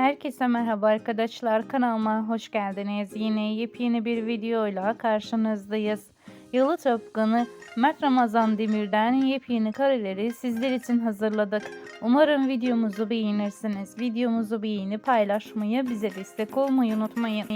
Herkese merhaba arkadaşlar kanalıma hoş geldiniz. Yine yepyeni bir videoyla karşınızdayız. Yalı Topkanı Mert Ramazan Demir'den yepyeni kareleri sizler için hazırladık. Umarım videomuzu beğenirsiniz. Videomuzu beğeni paylaşmayı, bize destek olmayı unutmayın.